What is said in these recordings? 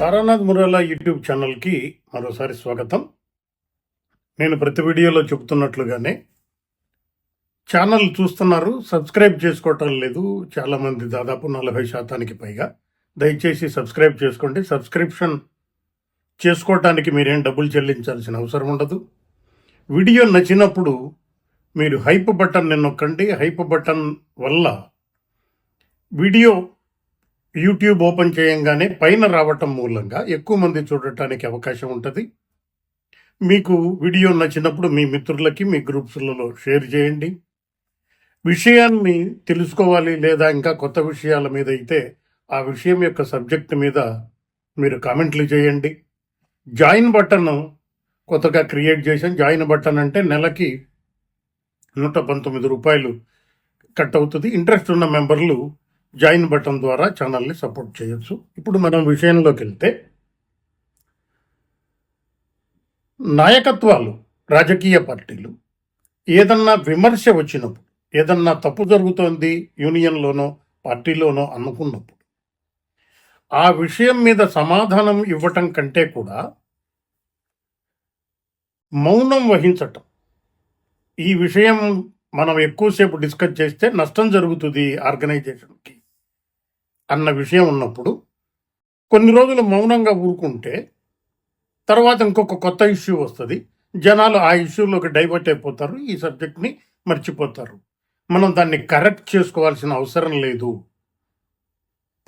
Taranath మురాలా YouTube ఛానల్కి మరోసారి స్వాగతం. నేను ప్రతి వీడియోలో చెబుతున్నట్లుగానే ఛానల్ చూస్తున్నారు సబ్స్క్రైబ్ చేసుకోవటం లేదు చాలామంది దాదాపు నలభై శాతానికి పైగా. దయచేసి సబ్స్క్రైబ్ చేసుకోండి. సబ్స్క్రిప్షన్ చేసుకోవటానికి మీరేం డబ్బులు చెల్లించాల్సిన అవసరం ఉండదు. వీడియో నచ్చినప్పుడు మీరు హైప్ బటన్ నొక్కండి హైప్ బటన్ వల్ల వీడియో యూట్యూబ్ ఓపెన్ చేయంగానే పైన రావటం మూలంగా ఎక్కువ మంది చూడటానికి అవకాశం ఉంటుంది. మీకు వీడియో నచ్చినప్పుడు మీ మిత్రులకి మీ గ్రూప్స్లలో షేర్ చేయండి. విషయాన్ని తెలుసుకోవాలి లేదా ఇంకా కొత్త విషయాల మీద అయితే ఆ విషయం యొక్క సబ్జెక్ట్ మీద మీరు కామెంట్లు చేయండి. జాయిన్ బటన్ కొత్తగా క్రియేట్ చేసాం జాయిన్ బటన్ అంటే నెలకి నూట పంతొమ్మిది రూపాయలు కట్ అవుతుంది. ఇంట్రెస్ట్ ఉన్న మెంబర్లు జాయిన్ బటన్ ద్వారా ఛానల్ని సపోర్ట్ చేయొచ్చు. ఇప్పుడు మనం విషయంలోకి వెళ్తే నాయకత్వాలు రాజకీయ పార్టీలు. ఏదన్నా విమర్శ వచ్చినప్పుడు ఏదన్నా తప్పు జరుగుతోంది యూనియన్లోనో పార్టీలోనో అనుకున్నప్పుడు ఆ విషయం మీద సమాధానం ఇవ్వటం కంటే కూడా మౌనం వహించటం. ఈ విషయం మనం ఎక్కువసేపు డిస్కస్ చేస్తే నష్టం జరుగుతుంది ఆర్గనైజేషన్కి. అన్న విషయం ఉన్నప్పుడు కొన్ని రోజులు మౌనంగా ఊరుకుంటే తర్వాత ఇంకొక కొత్త ఇష్యూ వస్తుంది. జనాలు ఆ ఇష్యూలోకి డైవర్ట్ అయిపోతారు. ఈ సబ్జెక్ట్ని మర్చిపోతారు. మనం దాన్ని కరెక్ట్ చేసుకోవాల్సిన అవసరం లేదు.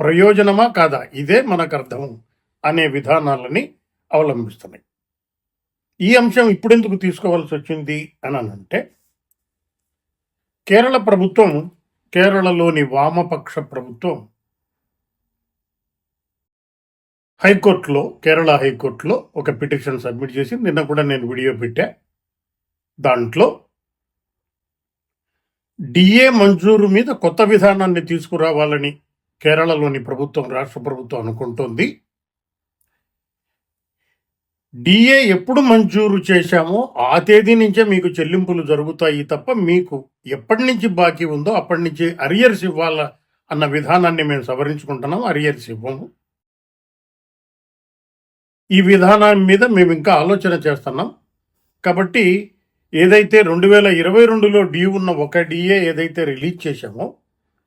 ప్రయోజనమా కాదా? ఇదే మనకు అర్థం అనే విధానాలని అవలంబిస్తున్నాయి. ఈ అంశం ఇప్పుడెందుకు తీసుకోవాల్సి వచ్చింది అని అంటే కేరళ ప్రభుత్వం కేరళలోని వామపక్ష ప్రభుత్వం హైకోర్టులో కేరళ హైకోర్టులో ఒక పిటిషన్ సబ్మిట్ చేసి నిన్న కూడా నేను వీడియో పెట్టా. దాంట్లో డిఏ మంజూరు మీద కొత్త విధానాన్ని తీసుకురావాలని కేరళలోని ప్రభుత్వం రాష్ట్ర ప్రభుత్వం అనుకుంటోంది. డిఏ ఎప్పుడు మంజూరు చేశామో ఆ తేదీ నుంచే మీకు చెల్లింపులు జరుగుతాయి తప్ప మీకు ఎప్పటి నుంచి బాకీ ఉందో అప్పటి నుంచి అరియర్స్ ఇవ్వాల అన్న విధానాన్ని మేము సవరించుకుంటున్నాం. అరియర్స్ ఇవ్వము. ఈ విధానం మీద మేము ఇంకా ఆలోచన చేస్తున్నాం. కాబట్టి ఏదైతే రెండు వేల ఇరవై రెండులో డ్యూ ఉన్న ఒక డిఏ ఏదైతే రిలీజ్ చేశామో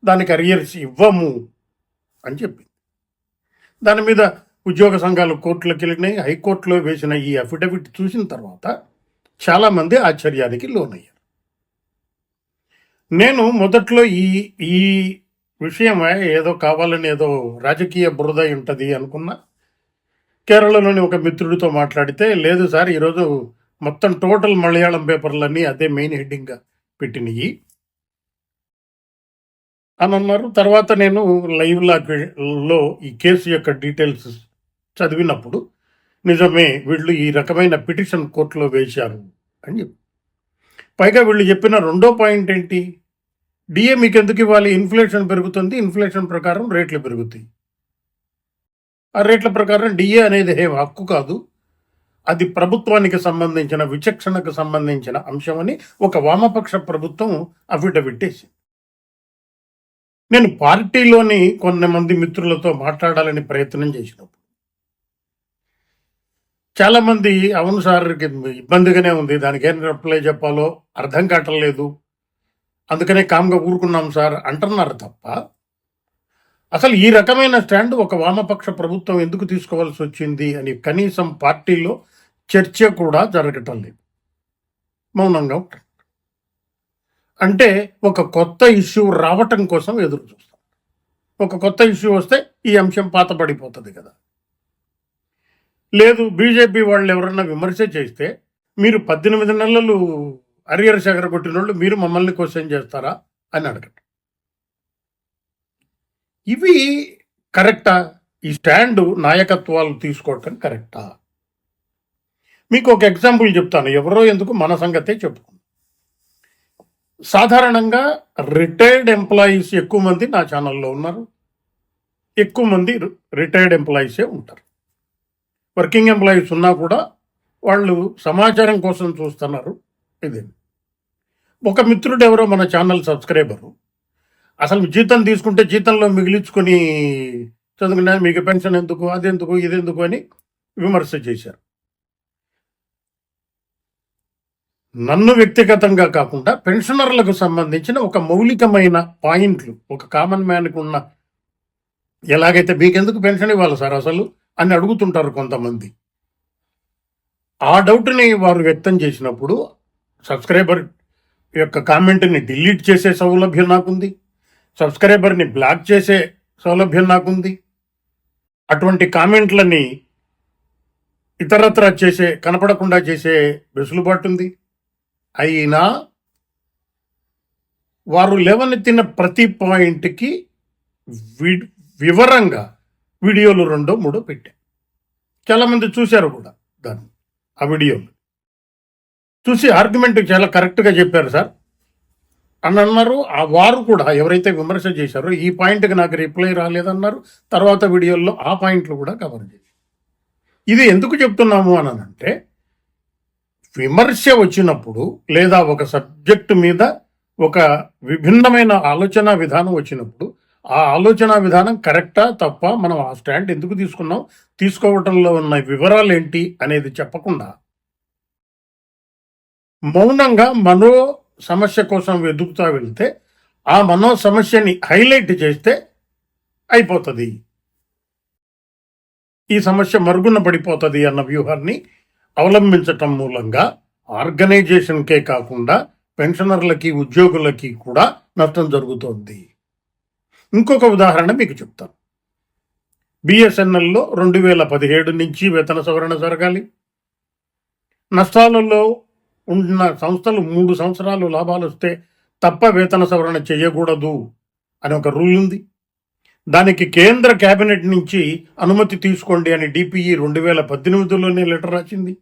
దానికి అరియర్స్ ఇవ్వము అని చెప్పింది. దాని మీద ఉద్యోగ సంఘాలు కోర్టులకు వెళ్ళినాయి హైకోర్టులో వేసిన ఈ అఫిడవిట్ చూసిన తర్వాత చాలామంది ఆశ్చర్యానికి లోనయ్యారు. నేను మొదట్లో ఈ ఈ విషయమే ఏదో కావాలని ఏదో రాజకీయ బురద ఉంటుంది అనుకున్నా. కేరళలోని ఒక మిత్రుడితో మాట్లాడితే లేదు సార్ ఈరోజు మొత్తం టోటల్ మలయాళం పేపర్లన్నీ అదే మెయిన్ హెడ్డింగ్గా పెట్టినవి అని అన్నారు. తర్వాత నేను లైవ్లో ఈ కేసు యొక్క డీటెయిల్స్ చదివినప్పుడు నిజమే వీళ్ళు ఈ రకమైన పిటిషన్ కోర్టులో వేశారు అని చెప్పి. పైగా వీళ్ళు చెప్పిన రెండో పాయింట్ ఏంటి? డిఏ మీకు ఎందుకు ఇవ్వాలి? ఇన్ఫ్లేషన్ పెరుగుతుంది. ఇన్ఫ్లేషన్ ప్రకారం రేట్లు పెరుగుతాయి. ఆ రేట్ల ప్రకారం డిఏ అనేది హే హక్కు కాదు. అది ప్రభుత్వానికి సంబంధించిన విచక్షణకు సంబంధించిన అంశమని ఒక వామపక్ష ప్రభుత్వం అఫిడవిట్టేసింది. నేను పార్టీలోని కొంతమంది మిత్రులతో మాట్లాడాలని ప్రయత్నం చేసినప్పుడు చాలామంది అవును సార్ ఇబ్బందిగానే ఉంది దానికి ఏం రిప్లై చెప్పాలో అర్థం కావట్లేదు అందుకనే కామ్గా ఊరుకున్నాం సార్ అంటున్నారు తప్ప అసలు ఈ రకమైన స్టాండ్ ఒక వామపక్ష ప్రభుత్వం ఎందుకు తీసుకోవాల్సి వచ్చింది అని కనీసం పార్టీలో చర్చ కూడా జరగటం లేదు. మౌనంగా ఉంటారు. అంటే ఒక కొత్త ఇష్యూ రావటం కోసం ఎదురు చూస్తాం. ఒక కొత్త ఇష్యూ వస్తే ఈ అంశం పాతపడిపోతుంది కదా. లేదు బీజేపీ వాళ్ళు ఎవరన్నా విమర్శ చేస్తే మీరు పద్దెనిమిది నెలలు అరియర్ శేఖర కొట్టిన వాళ్ళు మీరు మమ్మల్ని క్వశ్చన్ చేస్తారా అని అడగటం. ఇవి కరెక్టా? ఈ స్టాండ్ నాయకత్వాలు తీసుకోవటం కరెక్టా? మీకు ఒక ఎగ్జాంపుల్ చెప్తాను. ఎవరో ఎందుకు మన సంగతే చెప్పుకుందాం. సాధారణంగా రిటైర్డ్ ఎంప్లాయీస్ ఎక్కువ మంది నా ఛానల్లో ఉన్నారు. ఎక్కువ మంది రిటైర్డ్ ఎంప్లాయీసే ఉంటారు. వర్కింగ్ ఎంప్లాయీస్ ఉన్నా కూడా వాళ్ళు సమాచారం కోసం చూస్తున్నారు. ఇది. ఒక మిత్రుడు ఎవరో మన ఛానల్ సబ్స్క్రైబరు. అసలు జీతం తీసుకుంటే జీతంలో మిగిలించుకొని చదువుకున్నా మీకు పెన్షన్ ఎందుకు అది ఎందుకు ఇది ఎందుకు అని విమర్శ చేశారు. నన్ను వ్యక్తిగతంగా కాకుండా పెన్షనర్లకు సంబంధించిన ఒక మౌలికమైన పాయింట్లు ఒక కామన్ మ్యాన్కి ఉన్న ఎలాగైతే మీకెందుకు పెన్షన్ ఇవ్వాలి సార్ అసలు అని అడుగుతుంటారు కొంతమంది. ఆ డౌట్ని వారు వ్యక్తం చేసినప్పుడు సబ్స్క్రైబర్ యొక్క కామెంట్ని డిలీట్ చేసే సౌలభ్యం నాకుంది. సబ్స్క్రైబర్ని బ్లాక్ చేసే సౌలభ్యం నాకుంది. అటువంటి కామెంట్లని ఇతరత్ర చేసే కనపడకుండా చేసే వెసులుబాటు ఉంది అయినా వారు లేవనెత్తిన ప్రతి పాయింట్కి వి- వివరంగా వీడియోలు రెండో మూడో పెట్టా. చాలామంది చూశారు కూడా దాన్ని ఆ వీడియోలు. చూసి ఆర్గ్యుమెంట్ చాలా కరెక్ట్గా చెప్పారు సార్. అని అన్నారు ఆ వారు కూడా ఎవరైతే విమర్శ చేశారో ఈ పాయింట్కి నాకు రిప్లై రాలేదన్నారు. తర్వాత వీడియోల్లో ఆ పాయింట్లు కూడా కవర్ చేశారు. ఇది ఎందుకు చెప్తున్నాము అని అంటే విమర్శ వచ్చినప్పుడు లేదా ఒక సబ్జెక్టు మీద ఒక విభిన్నమైన ఆలోచన విధానం వచ్చినప్పుడు ఆ ఆలోచన విధానం కరెక్టా తప్ప మనం ఆ స్టాండ్ ఎందుకు తీసుకున్నాం తీసుకోవటంలో ఉన్న వివరాలు ఏంటి అనేది చెప్పకుండా మౌనంగా మనో సమస్య కోసం వెతుకుతా వెళ్తే ఆ మనో సమస్యని హైలైట్ చేస్తే అయిపోతుంది. ఈ సమస్య మరుగున పడిపోతుంది అన్న వ్యూహాన్ని అవలంబించటం మూలంగా ఆర్గనైజేషన్కే కాకుండా పెన్షనర్లకి ఉద్యోగులకి కూడా నష్టం జరుగుతోంది. ఇంకొక ఉదాహరణ మీకు చెప్తాను. బిఎస్ఎన్ఎల్లో రెండు వేల పదిహేడు నుంచి వేతన సవరణ జరగాలి. నష్టాలలో ఉంటున్న సంస్థలు మూడు సంవత్సరాలు లాభాలు వస్తే తప్ప వేతన సవరణ చేయకూడదు అని ఒక రూల్ ఉంది. దానికి కేంద్ర కేబినెట్ నుంచి అనుమతి తీసుకోండి అని డిపిఈ రెండు వేల పద్దెనిమిదిలోనే లెటర్ రాసింది.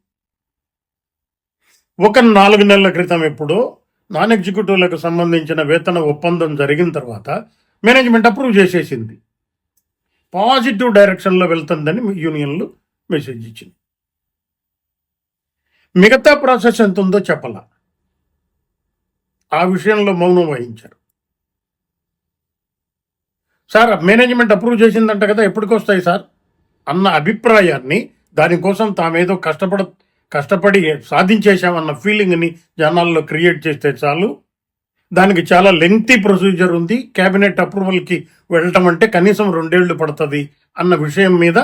ఒక నాలుగు నెలల క్రితం ఎప్పుడో నాన్ ఎగ్జిక్యూటివ్లకు సంబంధించిన వేతన ఒప్పందం జరిగిన తర్వాత మేనేజ్మెంట్ అప్రూవ్ చేసేసింది. పాజిటివ్ డైరెక్షన్లో వెళ్తుందని యూనియన్లు మెసేజ్ ఇచ్చింది. మిగతా ప్రాసెస్ ఎంత ఉందో చెప్పాల. ఆ విషయంలో మౌనం వహించారు. సార్ మేనేజ్మెంట్ అప్రూవ్ చేసిందంట కదా ఎప్పటికి వస్తాయి సార్? అన్న అభిప్రాయాన్ని దానికోసం తామేదో కష్టపడ కష్టపడి సాధించేశామన్న ఫీలింగ్ని జనాల్లో క్రియేట్ చేస్తే చాలు. దానికి చాలా లెంగ్తీ ప్రొసీజర్ ఉంది. క్యాబినెట్ అప్రూవల్కి వెళ్ళటం అంటే కనీసం రెండేళ్ళు పడుతుంది అన్న విషయం మీద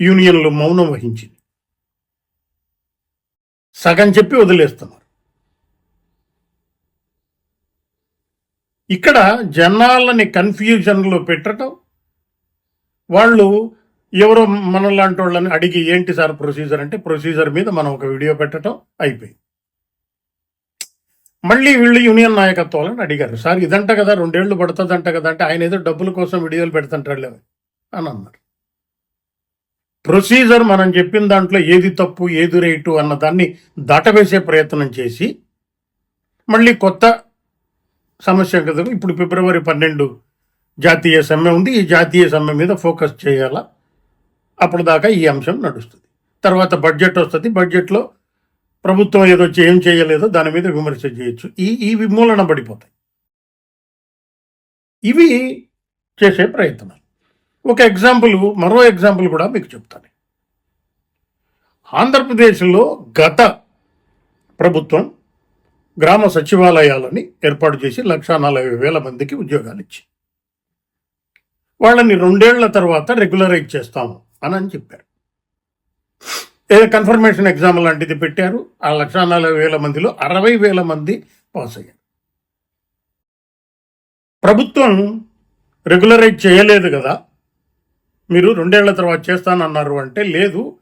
యూనియన్లు మౌనం వహించింది. సగం చెప్పి వదిలేస్తున్నారు. ఇక్కడ జనాలని కన్ఫ్యూజన్లో పెట్టడం వాళ్ళు ఎవరో మనలాంటి వాళ్ళని అడిగి ఏంటి సార్ ప్రొసీజర్ అంటే ప్రొసీజర్ మీద మనం ఒక వీడియో పెట్టడం అయిపోయింది. మళ్ళీ వీళ్ళు యూనియన్ నాయకత్వాలను అడిగారు. సార్ ఇదంట కదా రెండేళ్ళు పడుతుందంట కదా అంటే ఆయన ఏదో డబ్బుల కోసం వీడియోలు పెడుతుంటాడులే అని అన్నారు. ప్రొసీజర్ మనం చెప్పిన దాంట్లో ఏది తప్పు ఏది రైటు అన్న దాన్ని దాటవేసే ప్రయత్నం చేసి మళ్ళీ కొత్త సమస్య కదా ఇప్పుడు ఫిబ్రవరి పన్నెండు జాతీయ సమ్మె ఉంది. ఈ జాతీయ సమ్మె మీద ఫోకస్ చేయాలా? అప్పుడు దాకా ఈ అంశం నడుస్తుంది. తర్వాత బడ్జెట్ వస్తుంది. బడ్జెట్లో ప్రభుత్వం ఏదో ఏం చేయలేదో దాని మీద విమర్శ చేయొచ్చు. ఈ ఈ విమూలన పడిపోతాయి. ఇవి చేసే ప్రయత్నాలు. ఒక ఎగ్జాంపుల్ మరో ఎగ్జాంపుల్ కూడా మీకు చెప్తాను. ఆంధ్రప్రదేశ్లో గత ప్రభుత్వం గ్రామ సచివాలయాలని ఏర్పాటు చేసి లక్షా నలభై వేల మందికి ఉద్యోగాలు ఇచ్చి వాళ్ళని రెండేళ్ళ తర్వాత రెగ్యులరైజ్ చేస్తాము అని అని చెప్పారు. ఏదో కన్ఫర్మేషన్ ఎగ్జామ్ లాంటిది పెట్టారు. ఆ లక్షా నలభై వేల మందిలో అరవై వేల మంది పాస్ అయ్యారు. ప్రభుత్వం రెగ్యులరైజ్ చేయలేదు కదా మీరు రెండేళ్ళ తర్వాత చేస్తానన్నారు అంటే లేదు.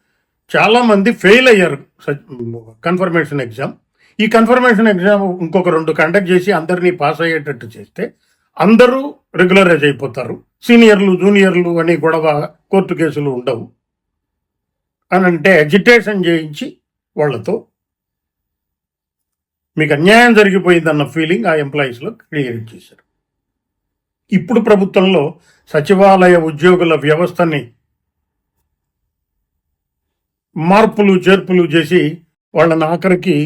చాలామంది ఫెయిల్ అయ్యారు. Confirmation exam. ఈ కన్ఫర్మేషన్ ఎగ్జామ్ ఇంకొక రెండు కండక్ట్ చేసి అందరినీ పాస్ అయ్యేటట్టు చేస్తే అందరూ రెగ్యులరైజ్ అయిపోతారు. సీనియర్లు జూనియర్లు అని గొడవ కోర్టు కేసులు ఉండవు. అని అంటే అజిటేషన్ చేయించి వాళ్ళతో మీకు అన్యాయం జరిగిపోయిందన్న ఫీలింగ్ ఆ ఎంప్లాయీస్లో క్రియేట్ చేశారు. ఇప్పుడు ప్రభుత్వంలో సచివాలయ ఉద్యోగుల వ్యవస్థని మార్పులు చేర్పులు చేసి వాళ్ళని ఆఖరికి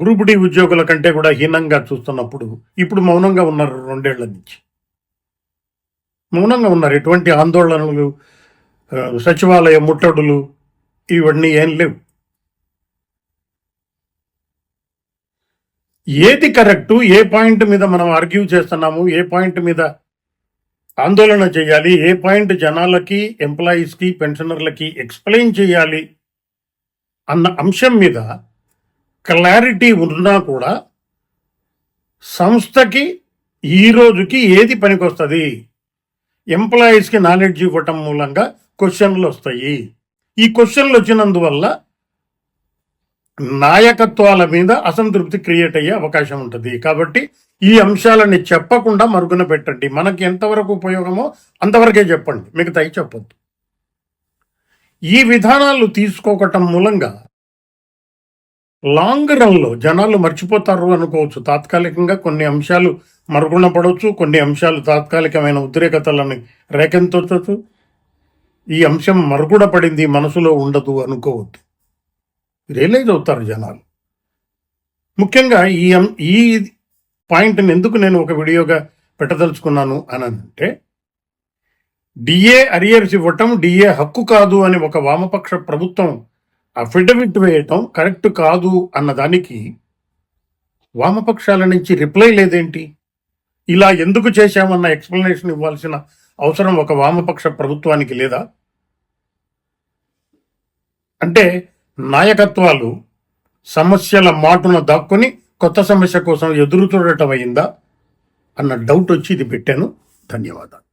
గ్రూప్ డి ఉద్యోగుల కంటే కూడా హీనంగా చూస్తున్నప్పుడు ఇప్పుడు మౌనంగా ఉన్నారు రెండేళ్ళ నుంచి. మౌనంగా ఉన్నారు. ఎటువంటి ఆందోళనలు సచివాలయ ముట్టడులు ఇవన్నీ ఏం లేవు. ఏది కరెక్టు ఏ పాయింట్ మీద మనం ఆర్గ్యూ చేస్తున్నాము ఏ పాయింట్ మీద ఆందోళన చేయాలి ఏ పాయింట్ జనాలకి ఎంప్లాయీస్కి పెన్షనర్లకి ఎక్స్ప్లెయిన్ చేయాలి అన్న అంశం మీద క్లారిటీ ఉన్నా కూడా సంస్థకి ఈ రోజుకి ఏది పనికొస్తుంది? ఎంప్లాయీస్కి నాలెడ్జ్ ఇవ్వటం మూలంగా క్వశ్చన్లు వస్తాయి. ఈ క్వశ్చన్లు వచ్చినందువల్ల నాయకత్వాల మీద అసంతృప్తి క్రియేట్ అయ్యే అవకాశం ఉంటుంది. కాబట్టి ఈ అంశాలని చెప్పకుండా మరుగున పెట్టండి. మనకి ఎంతవరకు ఉపయోగమో అంతవరకే చెప్పండి. మిగతాయి చెప్పొద్దు. ఈ విధానాలు తీసుకోవటం మూలంగా లాంగ్ రన్లో జనాలు మర్చిపోతారు అనుకోవచ్చు. తాత్కాలికంగా కొన్ని అంశాలు మరుగున పడవచ్చు. కొన్ని అంశాలు తాత్కాలికమైన ఉద్రేకతలను రేకెంతొచ్చు ఈ అంశం మరుగున పడింది మనసులో ఉండదు అనుకోవద్దు. రియలైజ్ అవుతారు జనాలు. ముఖ్యంగా ఈ ఈ పాయింట్ని ఎందుకు నేను ఒక వీడియోగా పెట్టదలుచుకున్నాను అని అంటే డిఏ అరియర్స్ ఇవ్వటం డిఏ హక్కు కాదు అని ఒక వామపక్ష ప్రభుత్వం అఫిడవిట్ వేయటం కరెక్ట్ కాదు అన్నదానికి వామపక్షాల నుంచి రిప్లై లేదేంటి? ఇలా ఎందుకు చేశామన్న ఎక్స్ప్లెనేషన్ ఇవ్వాల్సిన అవసరం ఒక వామపక్ష ప్రభుత్వానికి లేదా? అంటే నాయకత్వాలు సమస్యల మాటున దాక్కుని కొత్త సమస్య కోసం ఎదురు చూడటం అయిందా అన్న డౌట్ వచ్చి ఇది పెట్టాను. ధన్యవాదాలు.